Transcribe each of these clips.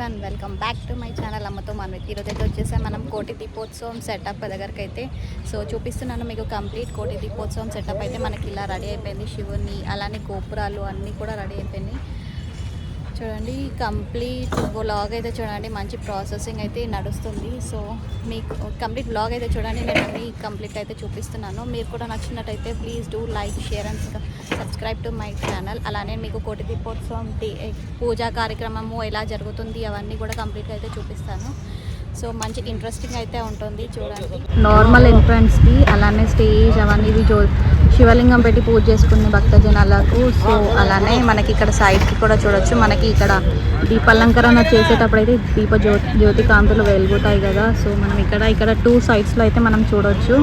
One welcome back to my channel అమ్మతో మనం ఈరోజు అయితే వచ్చేసాం మనం కోటి దీపోత్సవం సెటప్ దగ్గరికి అయితే సో చూపిస్తున్నాను మీకు కంప్లీట్ కోటి దీపోత్సవం సెటప్ అయితే మనకి ఇలా రెడీ అయిపోయింది. శివుని అలానే గోపురాలు అన్నీ కూడా రెడీ అయిపోయినాయి. చూడండి కంప్లీట్ వ్లాగ్ అయితే చూడండి మంచి ప్రాసెసింగ్ అయితే నడుస్తుంది. సో మీకు కంప్లీట్ బ్లాగ్ అయితే చూడండి నేను అన్ని కంప్లీట్ అయితే చూపిస్తున్నాను. మీరు కూడా నచ్చినట్టయితే please do like share and subscribe to my channel అలానే మీకు కోటి దీపోత్సవం పూజా కార్యక్రమము ఎలా జరుగుతుంది అవన్నీ కూడా కంప్లీట్గా అయితే చూపిస్తాను. సో మంచి ఇంట్రెస్టింగ్ అయితే ఉంటుంది చూడండి. నార్మల్ ఎంట్రన్స్కి అలానే స్టేజ్ అవన్నీ ఇది శివలింగం పెట్టి పూజ చేసుకునే భక్తజనాలకు సో అలానే మనకి ఇక్కడ సైడ్కి కూడా చూడొచ్చు. మనకి ఇక్కడ దీపాలంకరణ చేసేటప్పుడు అయితే దీప జ్యో జ్యోతి కాంతులు వెలుగుతాయి కదా. సో మనం ఇక్కడ ఇక్కడ టూ సైడ్స్లో అయితే మనం చూడొచ్చు.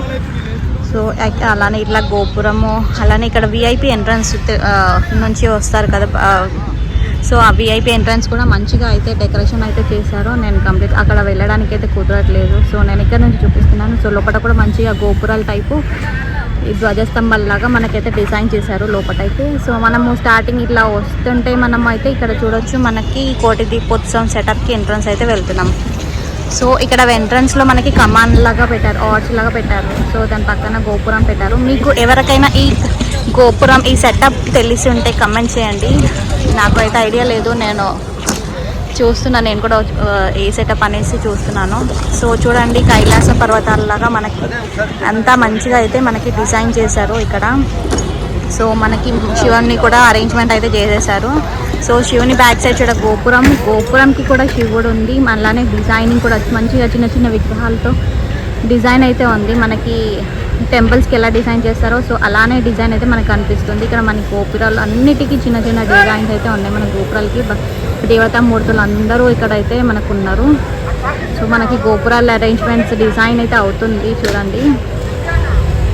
సో అలానే ఇట్లా గోపురము అలానే ఇక్కడ విఐపి ఎంట్రన్స్ నుంచి వస్తారు కదా సో ఆ విఐపి ఎంట్రన్స్ కూడా మంచిగా అయితే డెకరేషన్ అయితే చేశారు. నేను కంప్లీట్ అక్కడ వెళ్ళడానికి అయితే కుదరట్లేదు. సో నేను ఇక్కడ నుంచి చూపిస్తున్నాను. సో లోపల కూడా మంచిగా గోపురాల టైపు ఈ ధ్వజస్తంభాలలాగా మనకైతే డిజైన్ చేశారు లోపటైతే. సో మనము స్టార్టింగ్ ఇట్లా వస్తుంటే మనం అయితే ఇక్కడ చూడొచ్చు మనకి కోటి దీపోత్సవం సెటప్కి ఎంట్రన్స్ అయితే వెళ్తున్నాం. సో ఇక్కడ ఎంట్రన్స్లో మనకి కమాన్ లాగా పెట్టారు ఆర్చ్ లాగా పెట్టారు. సో దాని పక్కన గోపురం పెట్టారు. మీకు ఎవరికైనా ఈ గోపురం ఈ సెటప్ తెలిసి ఉంటే కమెంట్ చేయండి. నాకు అయితే ఐడియా లేదు నేను చూస్తున్నాను నేను కూడా ఏ సెటప్ అనేసి చూస్తున్నాను. సో చూడండి కైలాస పర్వతాలలాగా మనకి అంతా మంచిగా అయితే మనకి డిజైన్ చేశారు ఇక్కడ. సో మనకి శివుని కూడా అరేంజ్మెంట్ అయితే చేసేసారు సో శివుని బ్యాక్ సైడ్ చూడ గోపురం. గోపురంకి కూడా శివుడు ఉంది. అలానే డిజైనింగ్ కూడా మంచిగా చిన్న చిన్న విగ్రహాలతో డిజైన్ అయితే ఉంది. మనకి టెంపుల్స్కి ఎలా డిజైన్ చేస్తారో సో అలానే డిజైన్ అయితే మనకు కనిపిస్తుంది. ఇక్కడ మన గోపురాలు అన్నిటికీ చిన్న చిన్న డిజైన్స్ అయితే ఉన్నాయి మన గోపురాలకి. దేవతామూర్తులు దేవతా మూర్తులు అందరూ ఇక్కడ అయితే మనకు ఉన్నారు సో మనకి గోపురాల అరేంజ్మెంట్స్ డిజైన్ అయితే అవుతుంది చూడండి.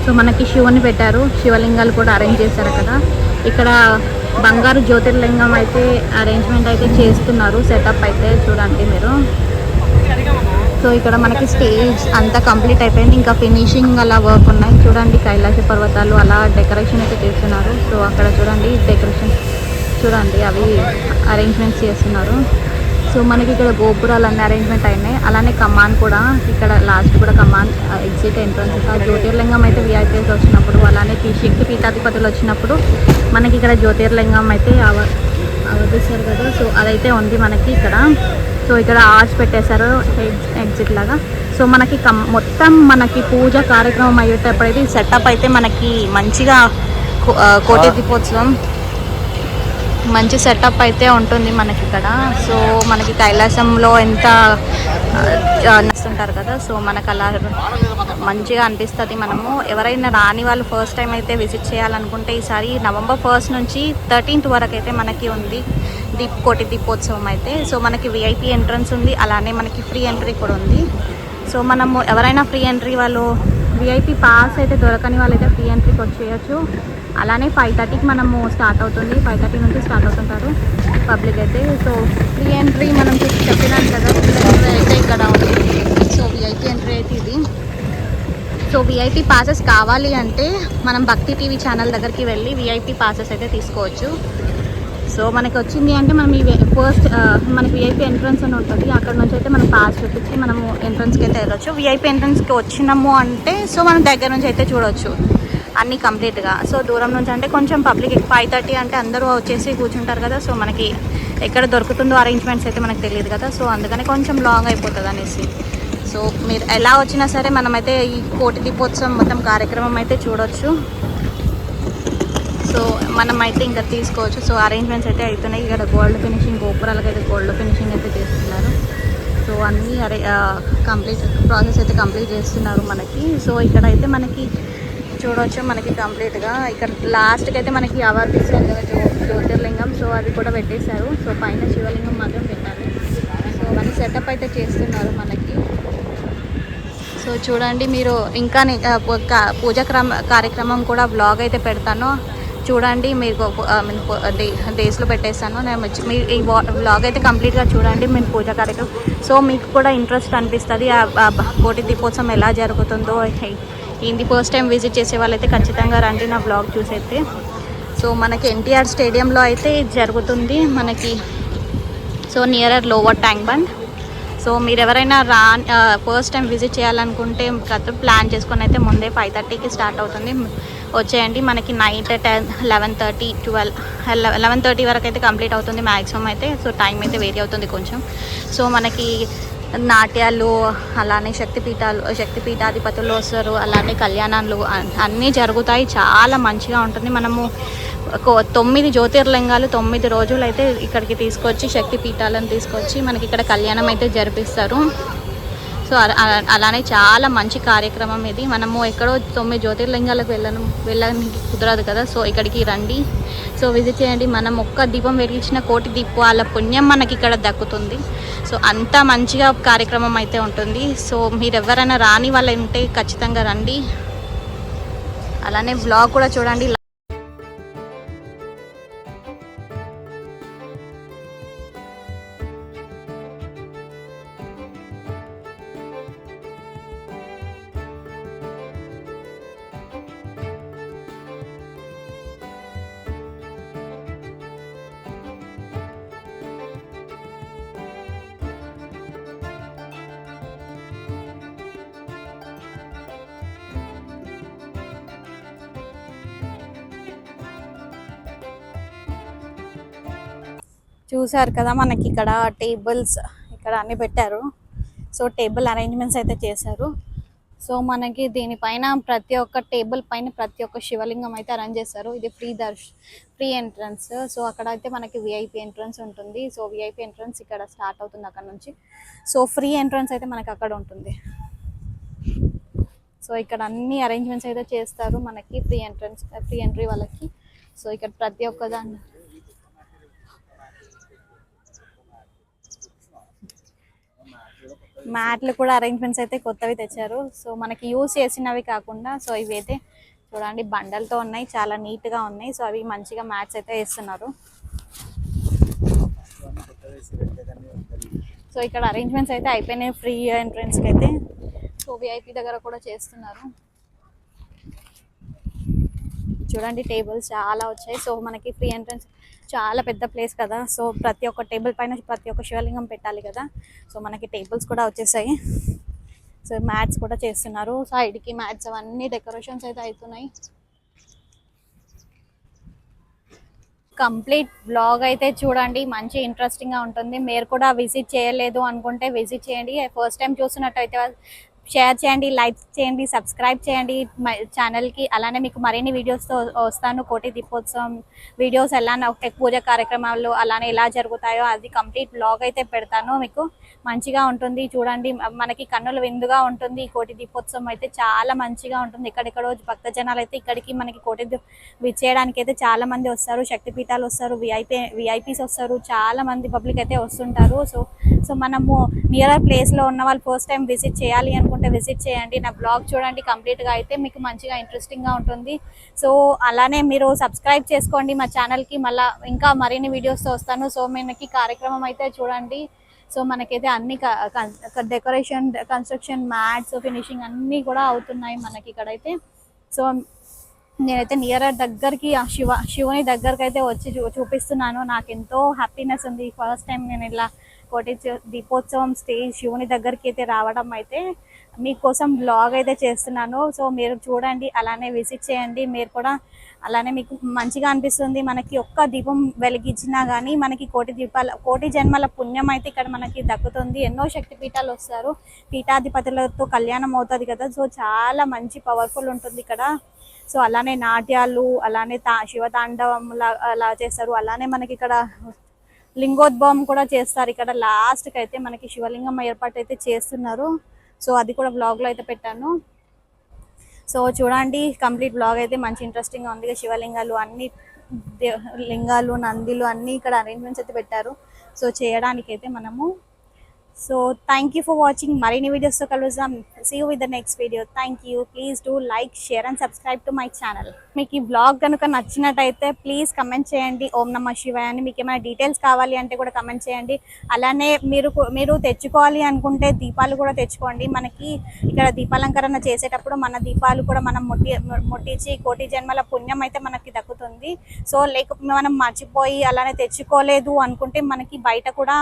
సో మనకి శివుని పెట్టారు. శివలింగాలు కూడా అరేంజ్ చేశారు కదా. ఇక్కడ బంగారు జ్యోతిర్లింగం అయితే అరేంజ్మెంట్ అయితే చేస్తున్నారు. సెటప్ అయితే చూడండి మీరు. సో ఇక్కడ మనకి స్టేజ్ అంతా కంప్లీట్ అయిపోయింది. ఇంకా ఫినిషింగ్ అలా వర్క్ ఉన్నాయి. చూడండి కైలాస పర్వతాలు అలా డెకరేషన్ అయితే చేస్తున్నారు. సో అక్కడ చూడండి డెకరేషన్ చూడండి అవి అరేంజ్మెంట్స్ చేస్తున్నారు. సో మనకి ఇక్కడ గోపురాలు అన్ని అరేంజ్మెంట్ అయినాయి. అలానే కమాన్ కూడా ఇక్కడ లాస్ట్ కూడా కమాన్ ఎగ్జిట్ ఎంట్రన్స్ ఆ జ్యోతిర్లింగం అయితే విఐపీస్ వచ్చినప్పుడు అలానే శక్తి పీఠాధిపతులు వచ్చినప్పుడు మనకి ఇక్కడ జ్యోతిర్లింగం అయితే అవ అవధిస్తారు కదా. సో అదైతే ఉంది మనకి ఇక్కడ. సో ఇక్కడ ఆర్చ్ పెట్టేశారు ఎగ్జిట్ లాగా. సో మనకి కం మొత్తం మనకి పూజ కార్యక్రమం అయ్యేటప్పుడైతే సెటప్ అయితే మనకి మంచిగా కోటి దీపోత్సవం మంచి సెటప్ అయితే ఉంటుంది మనకి ఇక్కడ. సో మనకి కైలాసంలో ఎంత నస్తుంటారు కదా సో మనకు అలా మంచిగా అనిపిస్తుంది మనము. ఎవరైనా రాని వాళ్ళు ఫస్ట్ టైం అయితే విజిట్ చేయాలనుకుంటే ఈసారి నవంబర్ ఫస్ట్ నుంచి థర్టీన్త్ వరకు అయితే మనకి ఉంది దీప్ కోటి దీపోత్సవం అయితే. సో మనకి విఐపి ఎంట్రన్స్ ఉంది అలానే మనకి ఫ్రీ ఎంట్రీ కూడా ఉంది. సో మనము ఎవరైనా ఫ్రీ ఎంట్రీ వాళ్ళు విఐపి పాస్ అయితే దొరకని వాళ్ళైతే ఫ్రీ ఎంట్రీకి వచ్చేయచ్చు అలానే ఫైవ్ థర్టీకి మనము స్టార్ట్ అవుతుంది. ఫైవ్ థర్టీ నుంచి స్టార్ట్ అవుతుంటారు. పబ్లిక్ అయితే. సో ఫ్రీ ఎంట్రీ మనం చూసి చెప్పినాం కదా. ఫ్రీ ఎంట్రీ అయితే ఇక్కడ ఉంది. సో విఐపి ఎంట్రీ అయితే ఇది. సో విఐపి పాసెస్ కావాలి అంటే మనం భక్తి టీవీ ఛానల్ దగ్గరికి వెళ్ళి విఐపి పాసెస్ అయితే తీసుకోవచ్చు. సో మనకి వచ్చింది అంటే మనం ఈ ఫస్ట్ మనకి విఐపి ఎంట్రన్స్ అని ఉంటుంది. అక్కడ నుంచి అయితే మనం పాస్ చూపించి మనము ఎంట్రన్స్కి అయితే వెళ్ళొచ్చు. విఐపి ఎంట్రన్స్కి వచ్చినాము అంటే సో మనం దగ్గర నుంచి అయితే చూడొచ్చు. అన్నీ కంప్లీట్గా. సో దూరం నుంచి అంటే కొంచెం పబ్లిక్ ఫైవ్ థర్టీ అంటే అందరూ వచ్చేసి కూర్చుంటారు కదా సో మనకి ఎక్కడ దొరుకుతుందో అరేంజ్మెంట్స్ అయితే మనకు తెలియదు కదా సో అందుకని కొంచెం లాంగ్ అయిపోతుంది అనేసి. సో మీరు ఎలా వచ్చినా సరే మనమైతే ఈ కోటి దీపోత్సవం మొత్తం కార్యక్రమం అయితే చూడొచ్చు. సో మనం అయితే ఇంకా తీసుకోవచ్చు. సో అరేంజ్మెంట్స్ అయితే అవుతున్నాయి ఇక్కడ గోల్డ్ ఫినిషింగ్ గోపురాలకు అయితే గోల్డ్ ఫినిషింగ్ అయితే చేస్తున్నారు. సో అన్నీ అరే కంప్లీట్ ప్రాసెస్ అయితే కంప్లీట్ చేస్తున్నారు మనకి. సో ఇక్కడ అయితే మనకి చూడవచ్చు మనకి కంప్లీట్గా. ఇక్కడ లాస్ట్కి అయితే మనకి అవార్డు ఇస్తారు కదా జ్యోతిర్లింగం సో అది కూడా పెట్టేశారు. సో పైన శివలింగం మాత్రం పెట్టారు. సో అవన్నీ సెటప్ అయితే చేస్తున్నారు మనకి. సో చూడండి మీరు ఇంకా పూజ కా- పూజా క్రమ కార్యక్రమం కూడా బ్లాగ్ అయితే పెడతాను. చూడండి మీకు డేస్లో పెట్టేస్తాను. నేను వచ్చి- మీ ఈ బ్లాగ్ అయితే కంప్లీట్గా చూడండి మీరు పూజా కార్యక్రమం. సో మీకు కూడా ఇంట్రెస్ట్ అనిపిస్తుంది. ఆ దీపోత్సవం ఎలా జరుగుతుందో ఇది ఫస్ట్ టైం విజిట్ చేసే వాళ్ళైతే ఖచ్చితంగా రండి నా బ్లాగ్ చూసైతే. సో మనకి ఎన్టీఆర్ స్టేడియంలో అయితే జరుగుతుంది. మనకి so so nearer Lower Tank Bund so మీరు ఎవరైనా రా ఫస్ట్ టైం విజిట్ చేయాలనుకుంటే గత ప్లాన్ చేసుకొని అయితే ముందే ఫైవ్ థర్టీకి స్టార్ట్ అవుతుంది. వచ్చేయండి. మనకి night ten eleven thirty twelve eleven thirty వరకు అయితే కంప్లీట్ అవుతుంది మ్యాక్సిమం అయితే. సో టైం అయితే వేరీ అవుతుంది కొంచెం. సో మనకి నాట్యాలు అలానే శక్తిపీఠాలు శక్తిపీఠాధిపతులు వస్తారు అలానే కళ్యాణాలు అన్నీ జరుగుతాయి. చాలా మంచిగా ఉంటుంది. మనము తొమ్మిది జ్యోతిర్లింగాలు తొమ్మిది రోజులు అయితే ఇక్కడికి తీసుకొచ్చి శక్తి పీఠాలను తీసుకొచ్చి మనకి ఇక్కడ కళ్యాణం అయితే జరిపిస్తారు. సో అలానే చాలా మంచి కార్యక్రమం ఇది. మనము ఎక్కడో తొమ్మిది జ్యోతిర్లింగాలకు వెళ్ళను వెళ్ళడానికి కుదరదు కదా. సో ఇక్కడికి రండి. సో విజిట్ చేయండి. మనం ఒక్క దీపం వెలిగించిన కోటి దీపాల పుణ్యం మనకి ఇక్కడ దక్కుతుంది. సో అంత మంచిగా కార్యక్రమం అయితే ఉంటుంది. సో మీరు ఎవరైనా రాని వాళ్ళు ఉంటే ఖచ్చితంగా రండి. అలానే బ్లాగ్ కూడా చూడండి. చూసారు కదా మనకి ఇక్కడ టేబుల్స్ ఇక్కడ అన్ని పెట్టారు. సో టేబుల్ అరేంజ్మెంట్స్ అయితే చేశారు. సో మనకి దీనిపైన ప్రతి ఒక్క టేబుల్ పైన ప్రతి ఒక్క శివలింగం అయితే అరేంజ్ చేశారు. ఇది ఫ్రీ దర్శ ఫ్రీ ఎంట్రన్స్ సో అక్కడ అయితే మనకి విఐపి ఎంట్రన్స్ ఉంటుంది. సో విఐపి ఎంట్రన్స్ ఇక్కడ స్టార్ట్ అవుతుంది అక్కడ నుంచి. సో ఫ్రీ ఎంట్రన్స్ అయితే మనకి అక్కడ ఉంటుంది. సో ఇక్కడ అన్ని అరేంజ్మెంట్స్ అయితే చేస్తారు మనకి ఫ్రీ ఎంట్రన్స్ ఫ్రీ ఎంట్రీ వాళ్ళకి. సో ఇక్కడ ప్రతి ఒక్క దాన్ని మ్యాట్లు కూడా అరేంజ్మెంట్స్ అయితే కొత్తవి తెచ్చారు. సో మనకి యూస్ చేసినవి కాకుండా సో ఇవి అయితే చూడండి బండలతో ఉన్నాయి చాలా నీట్గా ఉన్నాయి. సో అవి మంచిగా మ్యాట్స్ అయితే వేస్తున్నారు. సో ఇక్కడ అరేంజ్మెంట్స్ అయితే అయిపోయినాయి. ఫ్రీ ఎంట్రన్స్కి అయితే. సో విఐపి దగ్గర కూడా చేస్తున్నారు. చూడండి టేబుల్స్ చాలా వచ్చాయి. సో మనకి ఫ్రీ ఎంట్రన్స్ చాలా పెద్ద ప్లేస్ కదా. సో ప్రతి ఒక్క టేబుల్ పైన ప్రతి ఒక్క శివలింగం పెట్టాలి కదా. సో మనకి టేబుల్స్ కూడా వచ్చేసాయి. సో మ్యాట్స్ కూడా చేస్తున్నారు. సైడ్కి మ్యాట్స్ అవన్నీ డెకరేషన్స్ అయితే అవుతున్నాయి. కంప్లీట్ బ్లాగ్ అయితే చూడండి. మంచి ఇంట్రెస్టింగ్గా ఉంటుంది. మీరు కూడా విజిట్ చేయలేదు అనుకుంటే విజిట్ చేయండి. ఫస్ట్ టైం చూసినట్టయితే షేర్ చేయండి లైక్ చేయండి సబ్స్క్రైబ్ చేయండి. ఛానల్కి అలానే మీకు మరిన్ని వీడియోస్తో వస్తాను. కోటి దీపోత్సవం వీడియోస్ ఎలా పూజ కార్యక్రమాలు అలానే ఎలా జరుగుతాయో అది కంప్లీట్ బ్లాగ్ అయితే పెడతాను. మీకు మంచిగా ఉంటుంది చూడండి. మనకి కన్నుల విందుగా ఉంటుంది ఈ కోటి దీపోత్సవం అయితే. చాలా మంచిగా ఉంటుంది. ఎక్కడెక్కడో భక్త జనాలు అయితే ఇక్కడికి మనకి కోటి విచ్చేయడానికి అయితే చాలా మంది వస్తారు. శక్తిపీఠాలు వస్తారు. విఐపి విఐపీస్ వస్తారు. చాలా మంది పబ్లిక్ అయితే వస్తుంటారు. సో సో మనము నియర్ ప్లేస్లో ఉన్న వాళ్ళు ఫస్ట్ టైం విజిట్ చేయాలి అనుకుంటే విజిట్ చేయండి. నా బ్లాగ్ చూడండి కంప్లీట్గా అయితే మీకు మంచిగా ఇంట్రెస్టింగ్గా ఉంటుంది. సో అలానే మీరు సబ్స్క్రైబ్ చేసుకోండి మా ఛానల్కి మళ్ళీ మళ్ళా ఇంకా మరిన్ని వీడియోస్తో వస్తాను. సో మనకి కార్యక్రమం అయితే చూడండి. సో మనకైతే అన్ని డెకరేషన్ కన్స్ట్రక్షన్ మ్యాట్స్ ఫినిషింగ్ అన్నీ కూడా అవుతున్నాయి మనకి ఇక్కడైతే. సో నేనైతే నియర్ దగ్గరికి ఆ శివ శివుని దగ్గరికి అయితే వచ్చి చూ చూపిస్తున్నాను. నాకు ఎంతో హ్యాపీనెస్ ఉంది. ఫస్ట్ టైం నేను ఇలా కోటి దీపోత్సవం స్టేజ్ శివుని దగ్గరికి అయితే రావడం అయితే. మీకోసం బ్లాగ్ అయితే చేస్తున్నాను. సో మీరు చూడండి అలానే విజిట్ చేయండి. మీరు కూడా అలానే మీకు మంచిగా అనిపిస్తుంది. మనకి ఒక్క దీపం వెలిగించినా కానీ మనకి కోటి దీపాల కోటి జన్మల పుణ్యం అయితే ఇక్కడ మనకి దక్కుతుంది. ఎన్నో శక్తి పీఠాలు వస్తారు. పీఠాధిపతులతో కళ్యాణం అవుతుంది కదా. సో చాలా మంచి పవర్ఫుల్ ఉంటుంది ఇక్కడ. సో అలానే నాట్యాలు అలానే తా శివతాండవం లా- అలా చేస్తారు. అలానే మనకి ఇక్కడ లింగోద్భవం కూడా చేస్తారు. ఇక్కడ లాస్ట్కి అయితే మనకి శివలింగం ఏర్పాటు అయితే చేస్తున్నారు. సో అది కూడా బ్లాగ్లో అయితే పెట్టాను. సో చూడండి కంప్లీట్ బ్లాగ్ అయితే మంచి ఇంట్రెస్టింగ్గా ఉంది. శివలింగాలు అన్ని దే- లింగాలు నందిలు అన్నీ ఇక్కడ అరేంజ్మెంట్స్ అయితే పెట్టారు. సో చేయడానికి అయితే మనము so thank you for watching మరిన్ని వీడియోస్తో కలుద్దాం. See you with the next video thank you please do like share and subscribe to my channel మీకు ఈ బ్లాగ్ కనుక నచ్చినట్టయితే ప్లీజ్ కమెంట్ చేయండి. ఓం నమ శివాయ అని మీకు ఏమైనా డీటెయిల్స్ కావాలి అంటే కూడా కమెంట్ చేయండి. అలానే మీరు మీరు తెచ్చుకోవాలి అనుకుంటే దీపాలు కూడా తెచ్చుకోండి. మనకి ఇక్కడ దీపాలంకరణ చేసేటప్పుడు మన దీపాలు కూడా మనం ముట్టి ముట్టించి కోటి జన్మల పుణ్యం అయితే మనకి దక్కుతుంది. సో లేక మనం మర్చిపోయి అలానే తెచ్చుకోలేదు అనుకుంటే మనకి బయట కూడా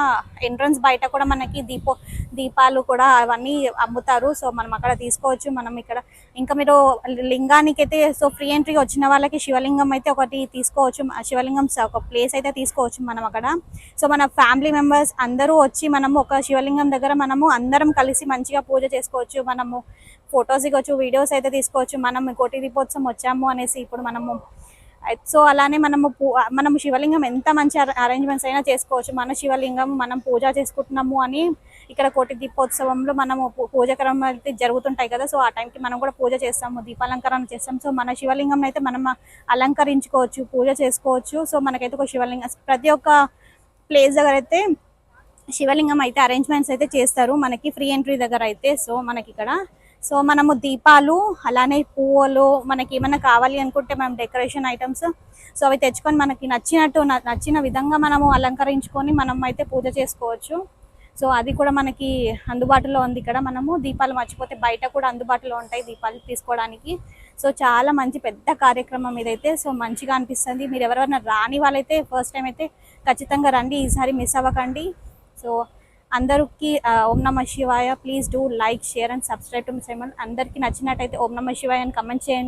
ఎంట్రన్స్ బయట కూడా మనకి దీపో దీపాలు కూడా అవన్నీ అమ్ముతారు. సో మనం అక్కడ తీసుకోవచ్చు. మనం ఇక్కడ ఇంకా మీరు లింగానికి అయితే సో ఫ్రీ ఎంట్రీ వచ్చిన వాళ్ళకి శివలింగం అయితే ఒకటి తీసుకోవచ్చు. శివలింగం స- ఒక ప్లేస్ అయితే తీసుకోవచ్చు మనం అక్కడ. సో మన ఫ్యామిలీ మెంబర్స్ అందరూ వచ్చి మనము ఒక శివలింగం దగ్గర మనము అందరం కలిసి మంచిగా పూజ చేసుకోవచ్చు. మనము ఫొటోస్ ఇవ్వచ్చు వీడియోస్ అయితే తీసుకోవచ్చు. మనం కోటి దీపోత్సవం వచ్చాము అనేసి ఇప్పుడు మనము సో అలానే మనము పూ మనము శివలింగం ఎంత మంచి అరేంజ్మెంట్స్ అయినా చేసుకోవచ్చు. మన శివలింగం మనం పూజ చేసుకుంటున్నాము అని ఇక్కడ కోటి దీపోత్సవంలో మనము పూ- పూజ క్రమం అయితే జరుగుతుంటాయి కదా. సో ఆ టైంకి మనం కూడా పూజ చేస్తాము దీపాలంకరణ చేస్తాం సో మన శివలింగం అయితే మనం అలంకరించుకోవచ్చు పూజ చేసుకోవచ్చు. సో మనకైతే ఒక శివలింగం ప్రతి ఒక్క ప్లేస్ దగ్గర అయితే శివలింగం అయితే అరేంజ్మెంట్స్ అయితే చేస్తారు. మనకి ఫ్రీ ఎంట్రీ దగ్గర అయితే. సో మనకి ఇక్కడ సో మనము దీపాలు అలానే పువ్వులు మనకి ఏమైనా కావాలి అనుకుంటే మనం డెకరేషన్ ఐటమ్స్ సో అవి తెచ్చుకొని మనకి నచ్చినట్టు నచ్చిన విధంగా మనము అలంకరించుకొని మనం అయితే పూజ చేసుకోవచ్చు. సో అది కూడా మనకి అందుబాటులో ఉంది ఇక్కడ. మనము దీపాలు మర్చిపోతే బయట కూడా అందుబాటులో ఉంటాయి దీపాలు తీసుకోవడానికి. సో చాలా మంచి పెద్ద కార్యక్రమం ఇదైతే. సో మంచిగా అనిపిస్తుంది. మీరు ఎవరైనా రాని వాళ్ళైతే ఫస్ట్ టైం అయితే ఖచ్చితంగా రండి. ఈసారి మిస్ అవ్వకండి. సో అందరికి ఓం నమ శివాయ. Please do like share and subscribe to miss అందరికీ నచ్చినట్టయితే ఓం నమ శివాయ అని కమెంట్ చేయండి.